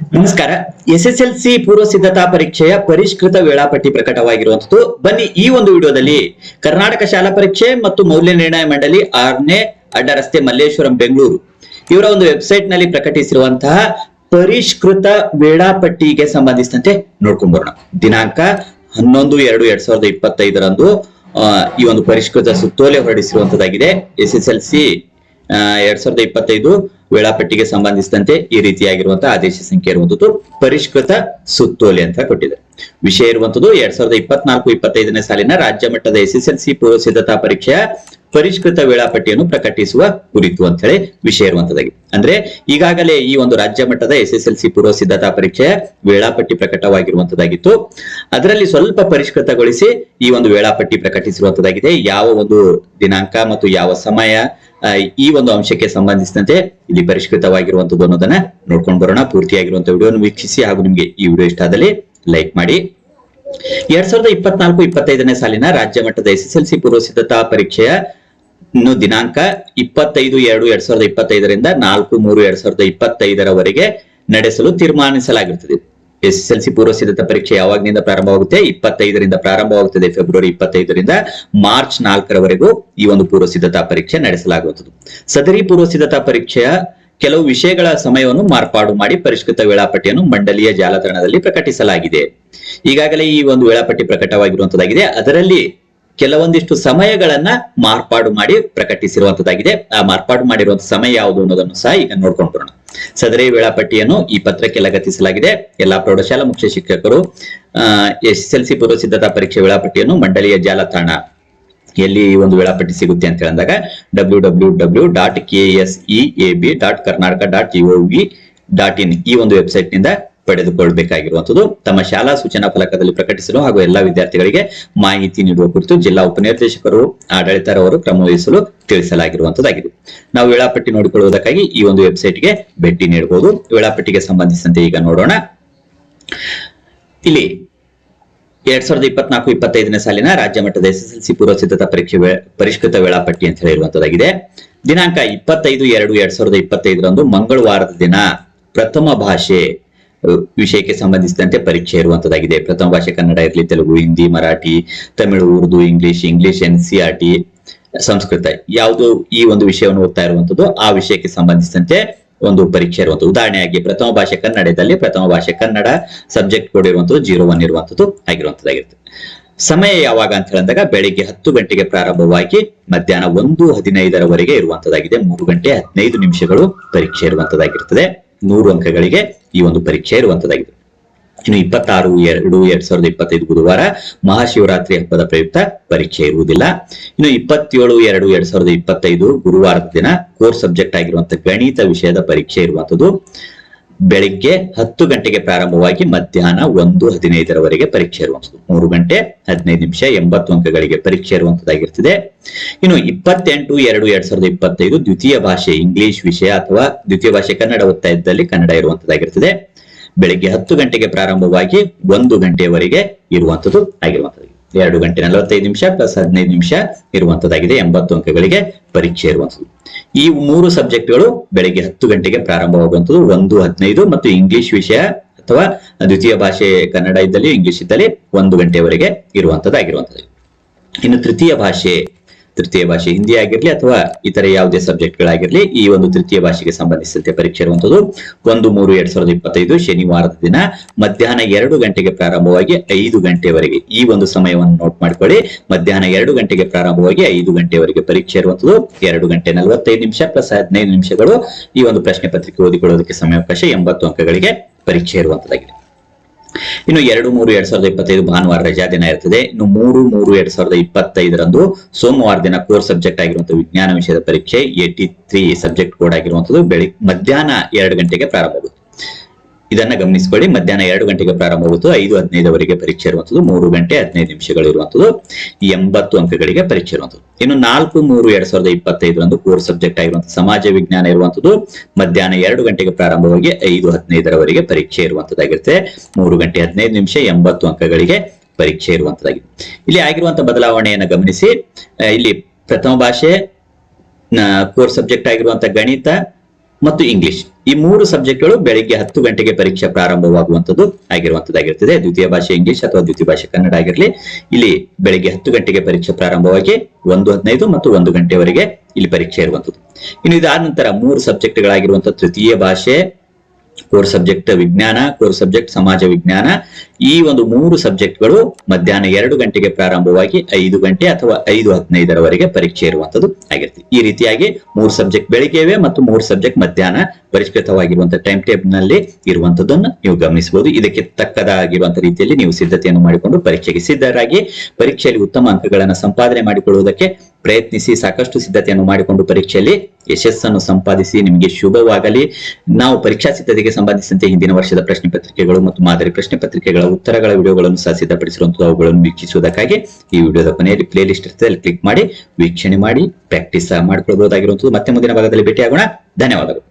ನಮಸ್ಕಾರ. S S L C ಪೂರ್ವ ಸಿದ್ಧತಾ ಪರೀಕ್ಷೆಯ ಪರಿಷ್ಕೃತ ವೇಳಾಪಟ್ಟಿ ಪ್ರಕಟವಾಗಿರುವಂತದ್ದು ಬನ್ನಿ ಈ ಒಂದು ವಿಡಿಯೋದಲ್ಲಿ ಕರ್ನಾಟಕ ಶಾಲಾ ಪರೀಕ್ಷೆ ಮತ್ತು ಮೌಲ್ಯ ನಿರ್ಣಯ ಮಂಡಳಿ ಆರನೇ ಅಡ್ಡ ರಸ್ತೆ ಮಲ್ಲೇಶ್ವರಂ, ಬೆಂಗಳೂರು. ಇವರ ಒಂದು ವೆಬ್ಸೈಟ್ನಲ್ಲಿ ಪ್ರಕಟಿಸಿರುವಂತಹ ಪರಿಷ್ಕೃತ ವೇಳಾಪಟ್ಟಿಗೆ ಸಂಬಂಧಿಸಿದಂತೆ ನೋಡ್ಕೊಂಡ್ ಬರೋಣ ದಿನಾಂಕ ಹನ್ನೊಂದು ಎರಡು ಎರಡ್ ಸಾವಿರದ ಇಪ್ಪತ್ತೈದರಂದು ಈ ಒಂದು ಪರಿಷ್ಕೃತ ಸುತ್ತೋಲೆ ಹೊರಡಿಸಿರುವಂತದ್ದಾಗಿದೆ ಎಸ್ ಎಸ್ ಎಲ್ ಸಿ ಎರಡ್ ಸಾವಿರದ ಇಪ್ಪತ್ತೈದು ವೇಳಾಪಟ್ಟಿಗೆ ಸಂಬಂಧಿಸಿದಂತೆ ಈ ರೀತಿಯಾಗಿರುವಂತಹ ಆದೇಶ ಸಂಖ್ಯೆ ಇರುವಂತದ್ದು ಪರಿಷ್ಕೃತ ಸುತ್ತೋಲೆ ಅಂತ ಕೊಟ್ಟಿದೆ ವಿಷಯ ಇರುವಂತದ್ದು ಎರಡ್ ಸಾವಿರದ ಇಪ್ಪತ್ನಾಲ್ಕು, ಇಪ್ಪತ್ತೈದನೇ ಸಾಲಿನ ರಾಜ್ಯ ಮಟ್ಟದ ಎಸ್ಎಸ್ಎಲ್ಸಿ ಪೂರ್ವ ಸಿದ್ಧತಾ ಪರೀಕ್ಷೆಯ ಪರಿಷ್ಕೃತ ವೇಳಾಪಟ್ಟಿಯನ್ನು ಪ್ರಕಟಿಸುವ ಕುರಿತು ಅಂತ ಹೇಳಿ ವಿಷಯ ಇರುವಂತದ್ದಾಗಿದೆ ಅಂದ್ರೆ ಈಗಾಗಲೇ ಈ ಒಂದು ರಾಜ್ಯ ಮಟ್ಟದ ಎಸ್ ಎಸ್ ಎಲ್ ಸಿ ಪೂರ್ವ ಸಿದ್ಧತಾ ಪರೀಕ್ಷೆಯ ವೇಳಾಪಟ್ಟಿ ಪ್ರಕಟವಾಗಿರುವಂತದ್ದಾಗಿತ್ತು. ಅದರಲ್ಲಿ ಸ್ವಲ್ಪ ಪರಿಷ್ಕೃತಗೊಳಿಸಿ ಈ ಒಂದು ವೇಳಾಪಟ್ಟಿ ಪ್ರಕಟಿಸಿರುವಂತದ್ದಾಗಿದೆ. ಯಾವ ಒಂದು ದಿನಾಂಕ ಮತ್ತು ಯಾವ ಸಮಯ ಈ ಒಂದು ಅಂಶಕ್ಕೆ ಸಂಬಂಧಿಸಿದಂತೆ ಇಲ್ಲಿ ಪರಿಷ್ಕೃತವಾಗಿರುವಂತದ್ದು ಅನ್ನೋದನ್ನ ನೋಡ್ಕೊಂಡು ಬರೋಣ. ಪೂರ್ತಿಯಾಗಿರುವಂತ ವಿಡಿಯೋನ ವೀಕ್ಷಿಸಿ ಹಾಗೂ ನಿಮ್ಗೆ ಈ ವಿಡಿಯೋ ಇಷ್ಟ ಆದಲ್ಲಿ ಲೈಕ್ ಮಾಡಿ. ಎರಡ್ ಸಾವಿರದ ಇಪ್ಪತ್ನಾಲ್ಕು, ಇಪ್ಪತ್ತೈದನೇ ಸಾಲಿನ ರಾಜ್ಯ ಮಟ್ಟದ ಎಸ್ ಎಸ್ ಎಲ್ ಸಿ ಪೂರ್ವ ಸಿದ್ಧತಾ ಪರೀಕ್ಷೆಯ ಇನ್ನು ದಿನಾಂಕ ಇಪ್ಪತ್ತೈದು ಎರಡು ಎರಡ್ ಸಾವಿರದ ಇಪ್ಪತ್ತೈದರಿಂದ ನಾಲ್ಕು ಮೂರು ಎರಡ್ ಸಾವಿರದ ಇಪ್ಪತ್ತೈದರವರೆಗೆ ನಡೆಸಲು ತೀರ್ಮಾನಿಸಲಾಗಿರುತ್ತದೆ. ಎಸ್ ಎಲ್ ಸಿ ಪೂರ್ವ ಸಿದ್ಧತಾ ಪರೀಕ್ಷೆ ಯಾವಾಗಿನಿಂದ ಪ್ರಾರಂಭವಾಗುತ್ತೆ? ಇಪ್ಪತ್ತೈದರಿಂದ ಪ್ರಾರಂಭವಾಗುತ್ತದೆ, ಫೆಬ್ರವರಿ ಇಪ್ಪತ್ತೈದರಿಂದ ಮಾರ್ಚ್ ನಾಲ್ಕರವರೆಗೂ ಈ ಒಂದು ಪೂರ್ವ ಸಿದ್ಧತಾ ಪರೀಕ್ಷೆ ನಡೆಸಲಾಗುತ್ತದೆ ಸದರಿ ಪೂರ್ವ ಸಿದ್ಧತಾ ಪರೀಕ್ಷೆಯ ಕೆಲವು ವಿಷಯಗಳ ಸಮಯವನ್ನು ಮಾರ್ಪಾಡು ಮಾಡಿ ಪರಿಷ್ಕೃತ ವೇಳಾಪಟ್ಟಿಯನ್ನು ಮಂಡಳಿಯ ಜಾಲತಾಣದಲ್ಲಿ ಪ್ರಕಟಿಸಲಾಗಿದೆ. ಈಗಾಗಲೇ ಈ ಒಂದು ವೇಳಾಪಟ್ಟಿ ಪ್ರಕಟವಾಗಿರುವಂತದಾಗಿದೆ ಅದರಲ್ಲಿ ಕೆಲವೊಂದಿಷ್ಟು ಸಮಯಗಳನ್ನ ಮಾರ್ಪಾಡು ಮಾಡಿ ಪ್ರಕಟಿಸಿರುವಂತದ್ದಾಗಿದೆ. ಆ ಮಾರ್ಪಾಡು ಮಾಡಿರುವಂತ ಸಮಯ ಯಾವುದು ಅನ್ನೋದನ್ನು ಸಹ ಈಗ ನೋಡ್ಕೊಂಡು ಬರೋಣ. ಸದರಿ ವೇಳಾಪಟ್ಟಿಯನ್ನು ಈ ಪತ್ರಕ್ಕೆ ಲಗತ್ತಿಸಲಾಗಿದೆ. ಎಲ್ಲಾ ಪ್ರೌಢಶಾಲಾ ಮುಖ್ಯ ಶಿಕ್ಷಕರು ಎಸ್ ಎಲ್ ಸಿ ಪೂರ್ವ ಸಿದ್ಧತಾ ಪರೀಕ್ಷೆ ವೇಳಾಪಟ್ಟಿಯನ್ನು ಮಂಡಳಿಯ ಜಾಲತಾಣ ಎಲ್ಲಿ ಈ ಒಂದು ವೇಳಾಪಟ್ಟಿ ಸಿಗುತ್ತೆ ಅಂತ ಹೇಳಿದಾಗ W W W dot K S E A B dot Karnataka dot V dot in ಈ ಒಂದು ವೆಬ್ಸೈಟ್ನಿಂದ ಪಡೆದುಕೊಳ್ಳಬೇಕಾಗಿರುವಂತದ್ದು ತಮ್ಮ ಶಾಲಾ ಸೂಚನಾ ಫಲಕದಲ್ಲಿ ಪ್ರಕಟಿಸಲು ಹಾಗೂ ಎಲ್ಲಾ ವಿದ್ಯಾರ್ಥಿಗಳಿಗೆ ಮಾಹಿತಿ ನೀಡುವ ಕುರಿತು ಜಿಲ್ಲಾ ಉಪನಿರ್ದೇಶಕರು, ಆಡಳಿತರವರು ಕ್ರಮ ವಹಿಸಲು ತಿಳಿಸಲಾಗಿರುವಂತದ್ದಾಗಿದೆ ನಾವು ವೇಳಾಪಟ್ಟಿ ನೋಡಿಕೊಳ್ಳುವುದಕ್ಕಾಗಿ ಈ ಒಂದು ವೆಬ್ಸೈಟ್ಗೆ ಭೇಟಿ ನೀಡಬಹುದು. ವೇಳಾಪಟ್ಟಿಗೆ ಸಂಬಂಧಿಸಿದಂತೆ ಈಗ ನೋಡೋಣ. ಇಲ್ಲಿ ಎರಡ್ ಸಾವಿರದ ಇಪ್ಪತ್ನಾಲ್ಕು ಇಪ್ಪತ್ತೈದನೇ ಸಾಲಿನ ರಾಜ್ಯ ಮಟ್ಟದ ಎಸ್ ಎಸ್ ಎಲ್ ಸಿ ಪೂರ್ವ ಸಿದ್ಧತಾ ಪರೀಕ್ಷೆ ಪರಿಷ್ಕೃತ ವೇಳಾಪಟ್ಟಿ ಅಂತ ಹೇಳಿರುವಂತದ್ದಾಗಿದೆ ದಿನಾಂಕ ಇಪ್ಪತ್ತೈದು ಎರಡು ಎರಡ್ ಸಾವಿರದ ಇಪ್ಪತ್ತೈದರಂದು ಮಂಗಳವಾರದ ದಿನ ಪ್ರಥಮ ಭಾಷೆ ವಿಷಯಕ್ಕೆ ಸಂಬಂಧಿಸಿದಂತೆ ಪರೀಕ್ಷೆ ಇರುವಂತದ್ದಾಗಿದೆ. ಪ್ರಥಮ ಭಾಷೆ ಕನ್ನಡ ಇರಲಿ, Telugu, Hindi, Marathi, Tamil, Urdu, English English, N C R T, Sanskrit ಯಾವುದು ಈ ಒಂದು ವಿಷಯವನ್ನು ಓದ್ತಾ ಇರುವಂತದ್ದು, ಆ ವಿಷಯಕ್ಕೆ ಸಂಬಂಧಿಸಿದಂತೆ ಒಂದು ಪರೀಕ್ಷೆ ಇರುವಂತದ್ದು. ಉದಾಹರಣೆಯಾಗಿ ಪ್ರಥಮ ಭಾಷೆ ಕನ್ನಡದಲ್ಲಿ ಪ್ರಥಮ ಭಾಷೆ ಕನ್ನಡ ಸಬ್ಜೆಕ್ಟ್ ಕೋಡ್ ಇರುವಂತದ್ದು, ಜೀರೋ ಒನ್ ಇರುವಂತದ್ದು ಆಗಿರುವಂತದ್ದಾಗಿರುತ್ತೆ. ಸಮಯ ಯಾವಾಗ ಅಂತ ಹೇಳಿದಾಗ ಬೆಳಿಗ್ಗೆ ಹತ್ತು ಗಂಟೆಗೆ ಪ್ರಾರಂಭವಾಗಿ ಮಧ್ಯಾಹ್ನ ಒಂದು ಹದಿನೈದರವರೆಗೆ ಇರುವಂತದ್ದಾಗಿದೆ. ಮೂರು ಗಂಟೆ ಹದಿನೈದು ನಿಮಿಷಗಳು ಪರೀಕ್ಷೆ ಇರುವಂತದ್ದಾಗಿರ್ತದೆ. ನೂರು ಅಂಕಗಳಿಗೆ ಈ ಒಂದು ಪರೀಕ್ಷೆ ಇರುವಂತದ್ದಾಗಿದೆ. ಇನ್ನು ಇಪ್ಪತ್ತಾರು, ಎರಡು, ಎರಡ್ ಸಾವಿರದ ಇಪ್ಪತ್ತೈದು ಬುಧವಾರ ಮಹಾಶಿವರಾತ್ರಿ ಹಬ್ಬದ ಪ್ರಯುಕ್ತ ಪರೀಕ್ಷೆ ಇರುವುದಿಲ್ಲ. ಇನ್ನು ಇಪ್ಪತ್ತೇಳು, ಎರಡು, ಎರಡ್ ಸಾವಿರದ ಇಪ್ಪತ್ತೈದು ಗುರುವಾರದ ದಿನ ಕೋರ್ ಸಬ್ಜೆಕ್ಟ್ ಆಗಿರುವಂತಹ ಗಣಿತ ವಿಷಯದ ಪರೀಕ್ಷೆ ಇರುವಂತದ್ದು. ಬೆಳಿಗ್ಗೆ ಹತ್ತು ಗಂಟೆಗೆ ಪ್ರಾರಂಭವಾಗಿ ಮಧ್ಯಾಹ್ನ ಒಂದು ಹದಿನೈದರವರೆಗೆ ಪರೀಕ್ಷೆ ಇರುವಂತದ್ದು ಮೂರು ಗಂಟೆ ಹದಿನೈದು ನಿಮಿಷ ಎಂಬತ್ತು ಅಂಕಗಳಿಗೆ ಪರೀಕ್ಷೆ ಇರುವಂತದ್ದಾಗಿರ್ತದೆ ಇನ್ನು ಇಪ್ಪತ್ತೆಂಟು ಎರಡು ಎರಡ್ ಸಾವಿರದ ಇಪ್ಪತ್ತೈದು ದ್ವಿತೀಯ ಭಾಷೆ ಇಂಗ್ಲಿಷ್ ವಿಷಯ ಅಥವಾ ದ್ವಿತೀಯ ಭಾಷೆ ಕನ್ನಡ ಒತ್ತಾಯದಲ್ಲಿ ಕನ್ನಡ ಇರುವಂತದ್ದಾಗಿರ್ತದೆ ಬೆಳಿಗ್ಗೆ ಹತ್ತು ಗಂಟೆಗೆ ಪ್ರಾರಂಭವಾಗಿ ಒಂದು ಗಂಟೆಯವರೆಗೆ ಇರುವಂತದ್ದು ಆಗಿರುವಂತದ್ದು ಎರಡು ಗಂಟೆ ನಲವತ್ತೈದು ನಿಮಿಷ ಪ್ಲಸ್ ಹದಿನೈದು ನಿಮಿಷ ಇರುವಂತದ್ದಾಗಿದೆ, ಎಂಬತ್ತು ಅಂಕಗಳಿಗೆ ಪರೀಕ್ಷೆ ಇರುವಂತದ್ದು. ಈ ಮೂರು ಸಬ್ಜೆಕ್ಟ್ಗಳು ಬೆಳಿಗ್ಗೆ ಹತ್ತು ಗಂಟೆಗೆ ಪ್ರಾರಂಭವಾಗುವಂತದ್ದು. ಒಂದು ಹದಿನೈದು ಮತ್ತು ಇಂಗ್ಲಿಷ್ ವಿಷಯ ಅಥವಾ ದ್ವಿತೀಯ ಭಾಷೆ ಕನ್ನಡ ಇದ್ದಲ್ಲಿ ಇಂಗ್ಲಿಷ್ ಇದ್ದಲ್ಲಿ ಒಂದು ಗಂಟೆವರೆಗೆ ಇರುವಂತದ್ದಾಗಿರುವಂತದ್ದು. ಇನ್ನು ತೃತೀಯ ಭಾಷೆ ತೃತೀಯ ಭಾಷೆ ಹಿಂದಿ ಆಗಿರ್ಲಿ ಅಥವಾ ಇತರ ಯಾವುದೇ ಸಬ್ಜೆಕ್ಟ್ಗಳಾಗಿರಲಿ ಈ ಒಂದು ತೃತೀಯ ಭಾಷೆಗೆ ಸಂಬಂಧಿಸಿದಂತೆ ಪರೀಕ್ಷೆ ಇರುವಂತದ್ದು ಒಂದು ಮೂರು ಎರಡ್ ಸಾವಿರದ ಇಪ್ಪತ್ತೈದು ಶನಿವಾರದ ದಿನ ಮಧ್ಯಾಹ್ನ ಎರಡು ಗಂಟೆಗೆ ಪ್ರಾರಂಭವಾಗಿ ಐದು ಗಂಟೆವರೆಗೆ. ಈ ಒಂದು ಸಮಯವನ್ನು ನೋಟ್ ಮಾಡ್ಕೊಳ್ಳಿ. ಮಧ್ಯಾಹ್ನ ಎರಡು ಗಂಟೆಗೆ ಪ್ರಾರಂಭವಾಗಿ ಐದು ಗಂಟೆವರೆಗೆ ಪರೀಕ್ಷೆ ಇರುವಂತದ್ದು. ಎರಡು ಗಂಟೆ ನಲವತ್ತೈದು ನಿಮಿಷ ಪ್ಲಸ್ ಹದಿನೈದು ನಿಮಿಷಗಳು ಈ ಒಂದು ಪ್ರಶ್ನೆ ಪತ್ರಿಕೆ ಓದಿಕೊಳ್ಳೋದಕ್ಕೆ ಸಮಯಾವಕಾಶ ಎಂಬತ್ತು ಅಂಕಗಳಿಗೆ ಪರೀಕ್ಷೆ ಇರುವಂತದ್ದಾಗಿದೆ. ಇನ್ನು ಎರಡು ಮೂರು ಎರಡ್ ಸಾವಿರದ ಇಪ್ಪತ್ತೈದು ಭಾನುವಾರ ರಜಾ ದಿನ ಇರ್ತದೆ. ಇನ್ನು ಮೂರು ಮೂರು ಎರಡ್ ಸಾವಿರದ ಇಪ್ಪತ್ತೈದರಂದು ಸೋಮವಾರ ದಿನ ಕೋರ್ ಸಬ್ಜೆಕ್ಟ್ ಆಗಿರುವಂತಹ ವಿಜ್ಞಾನ ವಿಷಯದ ಪರೀಕ್ಷೆ ಏಟಿ ತ್ರೀ ಸಬ್ಜೆಕ್ಟ್ ಕೋಡ್ ಆಗಿರುವಂತದ್ದು ಬೆಳಿಗ್ಗೆ ಮಧ್ಯಾಹ್ನ ಎರಡು ಗಂಟೆಗೆ ಪ್ರಾರಂಭವಾಗುತ್ತೆ ಇದನ್ನ ಗಮನಿಸಿಕೊಳ್ಳಿ. ಮಧ್ಯಾಹ್ನ ಎರಡು ಗಂಟೆಗೆ ಪ್ರಾರಂಭವಾಗುವುದು ಐದು ಹದಿನೈದವರೆಗೆ ಪರೀಕ್ಷೆ ಇರುವಂತದ್ದು ಮೂರು ಗಂಟೆ ಹದಿನೈದು ನಿಮಿಷಗಳು ಇರುವಂತದ್ದು ಎಂಬತ್ತು ಅಂಕಗಳಿಗೆ ಪರೀಕ್ಷೆ ಇರುವಂತದ್ದು ಇನ್ನು ನಾಲ್ಕು, ಮೂರು, ಎರಡ್ ಸಾವಿರದ ಇಪ್ಪತ್ತೈದರಂದು ಕೋರ್ ಸಬ್ಜೆಕ್ಟ್ ಆಗಿರುವಂತಹ ಸಮಾಜ ವಿಜ್ಞಾನ ಇರುವಂತದ್ದು ಮಧ್ಯಾಹ್ನ ಎರಡು ಗಂಟೆಗೆ ಪ್ರಾರಂಭವಾಗಿ ಐದು, ಹದಿನೈದರವರೆಗೆ ಪರೀಕ್ಷೆ ಇರುವಂತದ್ದಾಗಿರುತ್ತೆ ಮೂರು ಗಂಟೆ ಹದಿನೈದು ನಿಮಿಷ, ಎಂಬತ್ತು ಅಂಕಗಳಿಗೆ ಪರೀಕ್ಷೆ ಇರುವಂತದ್ದಾಗಿದೆ ಇಲ್ಲಿ ಆಗಿರುವಂತಹ ಬದಲಾವಣೆಯನ್ನು ಗಮನಿಸಿ. ಇಲ್ಲಿ ಪ್ರಥಮ ಭಾಷೆ ಕೋರ್ ಸಬ್ಜೆಕ್ಟ್ ಆಗಿರುವಂತಹ ಗಣಿತ ಮತ್ತು ಇಂಗ್ಲಿಷ್ ಈ ಮೂರು ಸಬ್ಜೆಕ್ಟ್ಗಳು ಬೆಳಿಗ್ಗೆ ಹತ್ತು ಗಂಟೆಗೆ ಪರೀಕ್ಷೆ ಪ್ರಾರಂಭವಾಗುವಂತದ್ದು ಆಗಿರುವಂತದ್ದಾಗಿರ್ತದೆ ದ್ವಿತೀಯ ಭಾಷೆ ಇಂಗ್ಲಿಷ್ ಅಥವಾ ದ್ವಿತೀಯ ಭಾಷೆ ಕನ್ನಡ ಆಗಿರಲಿ. ಇಲ್ಲಿ ಬೆಳಿಗ್ಗೆ ಹತ್ತು ಗಂಟೆಗೆ ಪರೀಕ್ಷೆ ಪ್ರಾರಂಭವಾಗಿ ಒಂದು ಹದಿನೈದು ಮತ್ತು ಒಂದು ಗಂಟೆವರೆಗೆ ಇಲ್ಲಿ ಪರೀಕ್ಷೆ ಇರುವಂತದ್ದು ಇನ್ನು ಇದಾದ ನಂತರ ಮೂರು ಸಬ್ಜೆಕ್ಟ್ಗಳಾಗಿರುವಂತಹ ತೃತೀಯ ಭಾಷೆ ಕೋರ್ ಸಬ್ಜೆಕ್ಟ್ ವಿಜ್ಞಾನ ಕೋರ್ ಸಬ್ಜೆಕ್ಟ್ ಸಮಾಜ ವಿಜ್ಞಾನ. ಈ ಒಂದು ಮೂರು ಸಬ್ಜೆಕ್ಟ್ಗಳು ಮಧ್ಯಾಹ್ನ ಎರಡು ಗಂಟೆಗೆ ಪ್ರಾರಂಭವಾಗಿ ಐದು ಗಂಟೆ ಅಥವಾ ಐದು ಹದಿನೈದರವರೆಗೆ ಪರೀಕ್ಷೆ ಇರುವಂತದ್ದು ಆಗಿರ್ತದೆ ಈ ರೀತಿಯಾಗಿ ಮೂರು ಸಬ್ಜೆಕ್ಟ್ ಬೆಳಿಗ್ಗೆ ಇವೆ ಮತ್ತು ಮೂರು ಸಬ್ಜೆಕ್ಟ್ ಮಧ್ಯಾಹ್ನ ಪರಿಷ್ಕೃತವಾಗಿರುವಂತಹ ಟೈಮ್ ಟೇಬಲ್ನಲ್ಲಿ ಇರುವಂತದ್ದನ್ನು ನೀವು ಗಮನಿಸಬಹುದು. ಇದಕ್ಕೆ ತಕ್ಕದಾಗಿರುವಂತಹ ರೀತಿಯಲ್ಲಿ ನೀವು ಸಿದ್ಧತೆಯನ್ನು ಮಾಡಿಕೊಂಡು ಪರೀಕ್ಷೆಗೆ ಸಿದ್ಧರಾಗಿ, ಪರೀಕ್ಷೆಯಲ್ಲಿ ಉತ್ತಮ ಅಂಕಗಳನ್ನು ಸಂಪಾದನೆ ಮಾಡಿಕೊಳ್ಳುವುದಕ್ಕೆ ಪ್ರಯತ್ನಿಸಿ ಸಾಕಷ್ಟು ಸಿದ್ಧತೆಯನ್ನು ಮಾಡಿಕೊಂಡು ಪರೀಕ್ಷೆಯಲ್ಲಿ ಯಶಸ್ಸನ್ನು ಸಂಪಾದಿಸಿ ನಿಮಗೆ ಶುಭವಾಗಲಿ. ನಾವು ಪರೀಕ್ಷಾ ಸಿದ್ಧತೆಗೆ ಸಂಬಂಧಿಸಿದಂತೆ ಹಿಂದಿನ ವರ್ಷದ ಪ್ರಶ್ನೆ ಪತ್ರಿಕೆಗಳು ಮತ್ತು ಮಾದರಿ ಪ್ರಶ್ನೆ ಪತ್ರಿಕೆಗಳ ಉತ್ತರಗಳ ವಿಡಿಯೋಗಳನ್ನು ಸಹ ಸಿದ್ಧಪಡಿಸಿರುವಂತಹ ಅವುಗಳನ್ನು ವೀಕ್ಷಿಸುವುದಕ್ಕಾಗಿ ಈ ವಿಡಿಯೋದ ಕೊನೆಯಲ್ಲಿ ಪ್ಲೇ ಲಿಸ್ಟ್ ಇರ್ತದೆ ಕ್ಲಿಕ್ ಮಾಡಿ ವೀಕ್ಷಣೆ ಮಾಡಿ, ಪ್ರಾಕ್ಟೀಸ್ ಸಹ ಮತ್ತೆ ಮುಂದಿನ ಭಾಗದಲ್ಲಿ ಭೇಟಿಯಾಗೋಣ. ಧನ್ಯವಾದಗಳು.